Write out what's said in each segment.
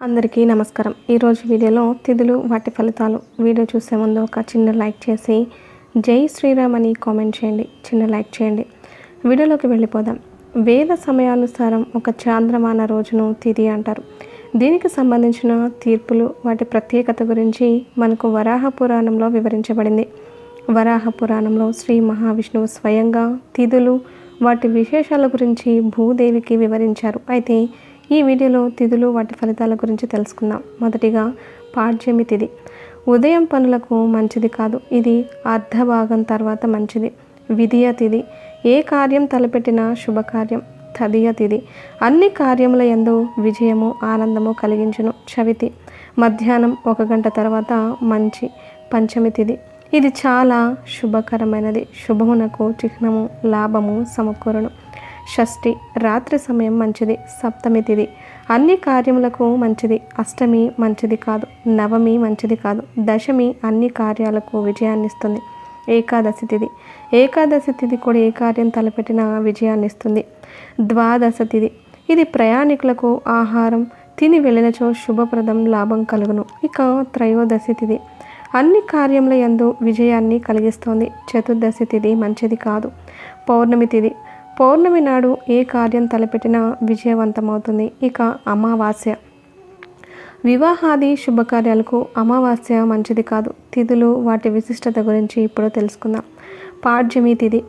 అందరికీ నమస్కారం. ఈరోజు వీడియోలో తిథులు వాటి ఫలితాలు. వీడియో చూసే ముందు ఒక చిన్న లైక్ చేసి జై శ్రీరామ్ అని కామెంట్ చేయండి. చిన్న లైక్ చేయండి. వీడియోలోకి వెళ్ళిపోదాం. వేద సమయానుసారం ఒక చాంద్రమాన రోజును తిథి అంటారు. దీనికి సంబంధించిన తీర్పులు వాటి ప్రత్యేకత గురించి మనకు వరాహ పురాణంలో వివరించబడింది. వరాహ పురాణంలో శ్రీ మహావిష్ణువు స్వయంగా తిథులు వాటి విశేషాల గురించి భూదేవికి వివరించారు. అయితే ఈ వీడియోలో తిథులు వాటి ఫలితాల గురించి తెలుసుకుందాం. మొదటిగా పాడ్యమి తిథి. ఉదయం పనులకు మంచిది కాదు. ఇది అర్ధభాగం తర్వాత మంచిది. విధియ తిథి. ఏ కార్యం తలపెట్టినా శుభకార్యం. తదియ తిథి. అన్ని కార్యముల ఎందు విజయము ఆనందము కలిగించును. చవితి. మధ్యాహ్నం ఒక గంట తర్వాత మంచి పంచమి తిథి. ఇది చాలా శుభకరమైనది. శుభమునకు చిహ్నము లాభము సమకూరును. షష్ఠి రాత్రి సమయం మంచిది సప్తమి తిది. అన్ని కార్యములకు మంచిది అష్టమి మంచిది కాదు నవమి మంచిది కాదు. దశమి అన్ని కార్యాలకు విజయాన్నిస్తుంది. ఏకాదశి తిది. ఏకాదశి తిది కూడా ఏ కార్యం తలపెట్టిన విజయాన్ని ఇస్తుంది ద్వాదశ తిది. ఇది ప్రయాణికులకు ఆహారం తిని వెళ్ళినచో శుభప్రదం లాభం కలుగును. ఇక త్రయోదశి తిది. అన్ని కార్యముల యందు విజయాన్ని కలిగిస్తోంది. చతుర్దశి తిది మంచిది కాదు. పౌర్ణమి తిది. పౌర్ణమి నాడు ఏ కార్యం తలపెట్టినా విజయవంతమవుతుంది. ఇక అమావాస్య. వివాహాది శుభకార్యాలకు అమావాస్య మంచిది కాదు. తిథులు వాటి విశిష్టత గురించి ఇప్పుడు తెలుసుకుందాం. పాడ్యమి తిథి.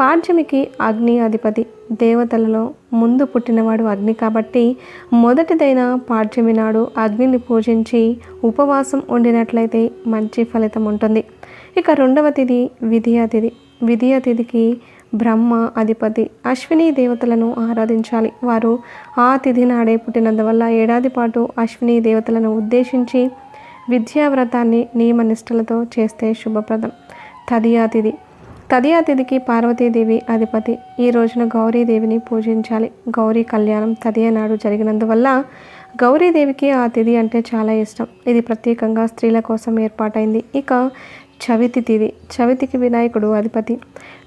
పాడ్యమికి అగ్ని అధిపతి. దేవతలలో ముందు పుట్టినవాడు అగ్ని కాబట్టి మొదటిదైన పాడ్యమి నాడు అగ్నిని పూజించి ఉపవాసం ఉండినట్లయితే మంచి ఫలితం ఉంటుంది. ఇక రెండవ తిథి విధియా తిథి. విధియా తిథికి బ్రహ్మ అధిపతి అశ్విని దేవతలను ఆరాధించాలి. వారు ఆ తిథి నాడే పుట్టినందువల్ల ఏడాది పాటు అశ్విని దేవతలను ఉద్దేశించి విద్యావ్రతాన్ని నియమనిష్టలతో చేస్తే శుభప్రదం. తదియాతిథి తదియాతిథికి పార్వతీదేవి అధిపతి. ఈ రోజున గౌరీదేవిని పూజించాలి. గౌరీ కళ్యాణం తదియ నాడు జరిగినందువల్ల గౌరీదేవికి ఆ తిథి అంటే చాలా ఇష్టం. ఇది ప్రత్యేకంగా స్త్రీల కోసం ఏర్పాటైంది. ఇక చవితి తిథి చవితికి వినాయకుడు అధిపతి.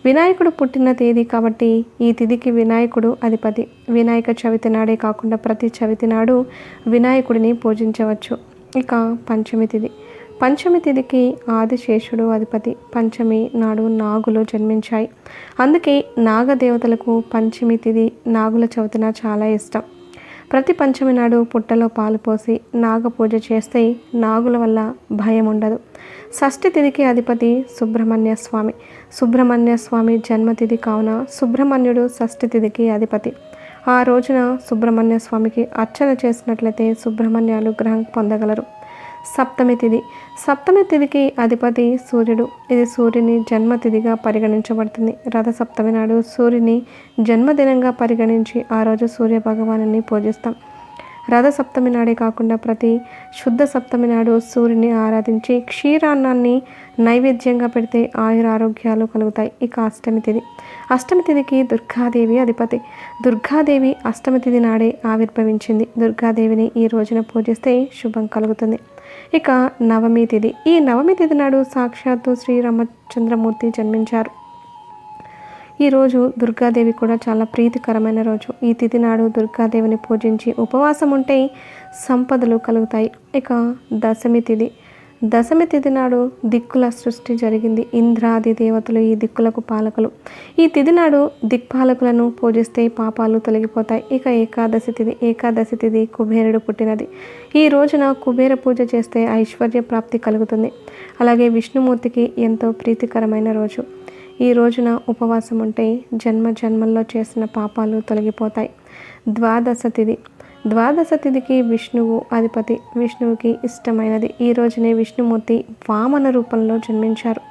వినాయకుడు పుట్టిన తేదీ కాబట్టి ఈ తిథికి వినాయకుడు అధిపతి. వినాయక చవితి నాడే కాకుండా ప్రతి చవితి నాడు వినాయకుడిని పూజించవచ్చు. ఇక పంచమి తిథి పంచమి తిథికి ఆదిశేషుడు అధిపతి. పంచమి నాడు నాగులు జన్మించాయి. అందుకే నాగదేవతలకు పంచమి తిథి నాగుల చవితిన చాలా ఇష్టం. ప్రతి పంచమి నాడు పుట్టలో పాలు పోసి నాగ పూజ చేస్తే నాగుల వల్ల భయం ఉండదు షష్ఠి తిథికి అధిపతి సుబ్రహ్మణ్య స్వామి. సుబ్రహ్మణ్య స్వామి జన్మతిథి కావున సుబ్రహ్మణ్యుడు షష్ఠి తిథికి అధిపతి. ఆ రోజున సుబ్రహ్మణ్య స్వామికి అర్చన చేసినట్లయితే సుబ్రహ్మణ్య అనుగ్రహం పొందగలరు. సప్తమి తిథి సప్తమి తిథికి అధిపతి సూర్యుడు. ఇది సూర్యుని జన్మతిథిగా పరిగణించబడుతుంది. రథ సప్తమి నాడు సూర్యుని జన్మదినంగా పరిగణించి ఆ రోజు సూర్య భగవాను పూజిస్తాం. రథ సప్తమి నాడే కాకుండా ప్రతి శుద్ధ సప్తమి నాడు సూర్యుని ఆరాధించి క్షీరాన్నాన్ని నైవేద్యంగా పెడితే ఆయుర ఆరోగ్యాలు కలుగుతాయి. ఇక అష్టమి తిథి అష్టమి తిథికి దుర్గాదేవి అధిపతి. దుర్గాదేవి అష్టమి తిథి నాడే ఆవిర్భవించింది. దుర్గాదేవిని ఈ రోజున పూజిస్తే శుభం కలుగుతుంది. ఇక నవమి తిథి ఈ నవమి తిథి నాడు సాక్షాత్తు శ్రీరామచంద్రమూర్తి జన్మించారు. ఈరోజు దుర్గాదేవి కూడా చాలా ప్రీతికరమైన రోజు. ఈ తిథి నాడు దుర్గాదేవిని పూజించి ఉపవాసం ఉంటే సంపదలు కలుగుతాయి. ఇక దశమి తిథి దశమి తిథి నాడు దిక్కుల సృష్టి జరిగింది. ఇంద్రాది దేవతలు ఈ దిక్కులకు పాలకులు. ఈ తిథి నాడు దిక్పాలకులను పూజిస్తే పాపాలు తొలగిపోతాయి. ఇక ఏకాదశి తిథి ఏకాదశి తిథి కుబేరుడు పుట్టినది. ఈ రోజున కుబేర పూజ చేస్తే ఐశ్వర్య ప్రాప్తి కలుగుతుంది. అలాగే విష్ణుమూర్తికి ఎంతో ప్రీతికరమైన రోజు. ఈ రోజున ఉపవాసం ఉంటే జన్మ జన్మల్లో చేసిన పాపాలు తొలగిపోతాయి. ద్వాదశ తిథి ద్వాదశ తిథికి విష్ణువు అధిపతి. విష్ణువుకి ఇష్టమైనది. ఈ రోజునే విష్ణుమూర్తి వామన రూపంలో జన్మించారు.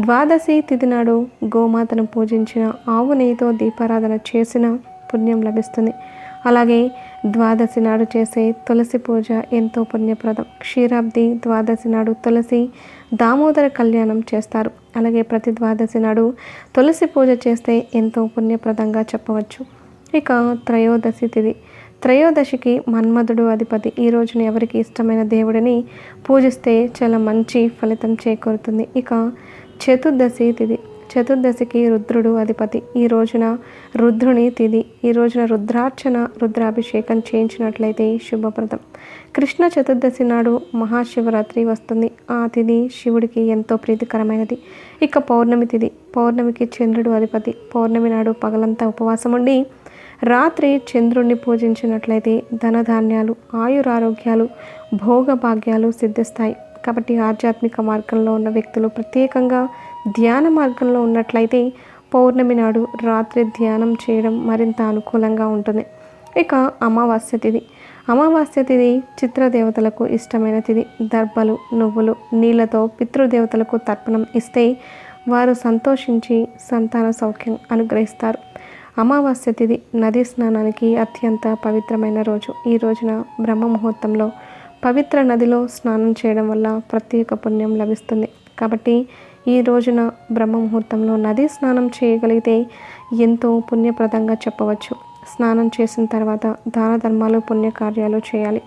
ద్వాదశి తిథి నాడు గోమాతను పూజించిన ఆవు నెయ్యితో దీపారాధన చేసిన పుణ్యం లభిస్తుంది. అలాగే ద్వాదశి నాడు చేసే తులసి పూజ ఎంతో పుణ్యప్రదం. క్షీరాబ్ది ద్వాదశి నాడు తులసి దామోదర కళ్యాణం చేస్తారు. అలాగే ప్రతి ద్వాదశి నాడు తులసి పూజ చేస్తే ఎంతో పుణ్యప్రదంగా చెప్పవచ్చు. ఇక త్రయోదశి తిథి. త్రయోదశికి మన్మధుడు అధిపతి. ఈ రోజున ఎవరికి ఇష్టమైన దేవుడిని పూజిస్తే చాలా మంచి ఫలితం చేకూరుతుంది. ఇక చతుర్దశి తిథి చతుర్దశికి రుద్రుడు అధిపతి. ఈ రోజున రుద్రుని తిథి ఈ రోజున రుద్రార్చన రుద్రాభిషేకం చేయించినట్లయితే శుభప్రదం. కృష్ణ చతుర్దశి నాడు మహాశివరాత్రి వస్తుంది. ఆ తిథి శివుడికి ఎంతో ప్రీతికరమైనది. ఇక పౌర్ణమి తిథి పౌర్ణమికి చంద్రుడు అధిపతి. పౌర్ణమి నాడు పగలంతా ఉపవాసం ఉండి రాత్రి చంద్రుణ్ణి పూజించినట్లయితే ధనధాన్యాలు ఆయురారోగ్యాలు భోగభాగ్యాలు సిద్ధిస్తాయి. కాబట్టి ఆధ్యాత్మిక మార్గంలో ఉన్న వ్యక్తులు ప్రత్యేకంగా ధ్యాన మార్గంలో ఉన్నట్లయితే పౌర్ణమి నాడు రాత్రి ధ్యానం చేయడం మరింత అనుకూలంగా ఉంటుంది. ఇక అమావాస్య తిథి అమావాస్య తిథి చిత్రదేవతలకు ఇష్టమైన తిథి దర్భలు నువ్వులు నీళ్ళతో పితృదేవతలకు తర్పణం ఇస్తే వారు సంతోషించి సంతాన సౌఖ్యం అనుగ్రహిస్తారు. అమావాస్య తిథి నదీ స్నానానికి అత్యంత పవిత్రమైన రోజు. ఈ రోజున బ్రహ్మ ముహూర్తంలో పవిత్ర నదిలో స్నానం చేయడం వల్ల ప్రత్యేక పుణ్యం లభిస్తుంది. కాబట్టి ఈ రోజున బ్రహ్మ ముహూర్తంలో నదీ స్నానం చేయగలిగితే ఎంతో పుణ్యప్రదంగా చెప్పవచ్చు. స్నానం చేసిన తర్వాత దాన ధర్మాలు పుణ్యకార్యాలు చేయాలి.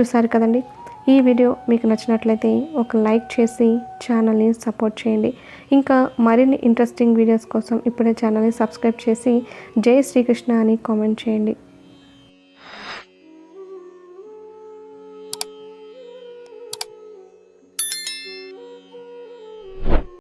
చూసారు కదండి? ఈ వీడియో మీకు నచ్చినట్లయితే ఒక లైక్ చేసి ఛానల్ని సపోర్ట్ చేయండి. ఇంకా మరిన్ని ఇంట్రెస్టింగ్ వీడియోస్ కోసం ఇప్పుడే ఛానల్ని సబ్స్క్రైబ్ చేసి జై శ్రీకృష్ణ అని కామెంట్ చేయండి.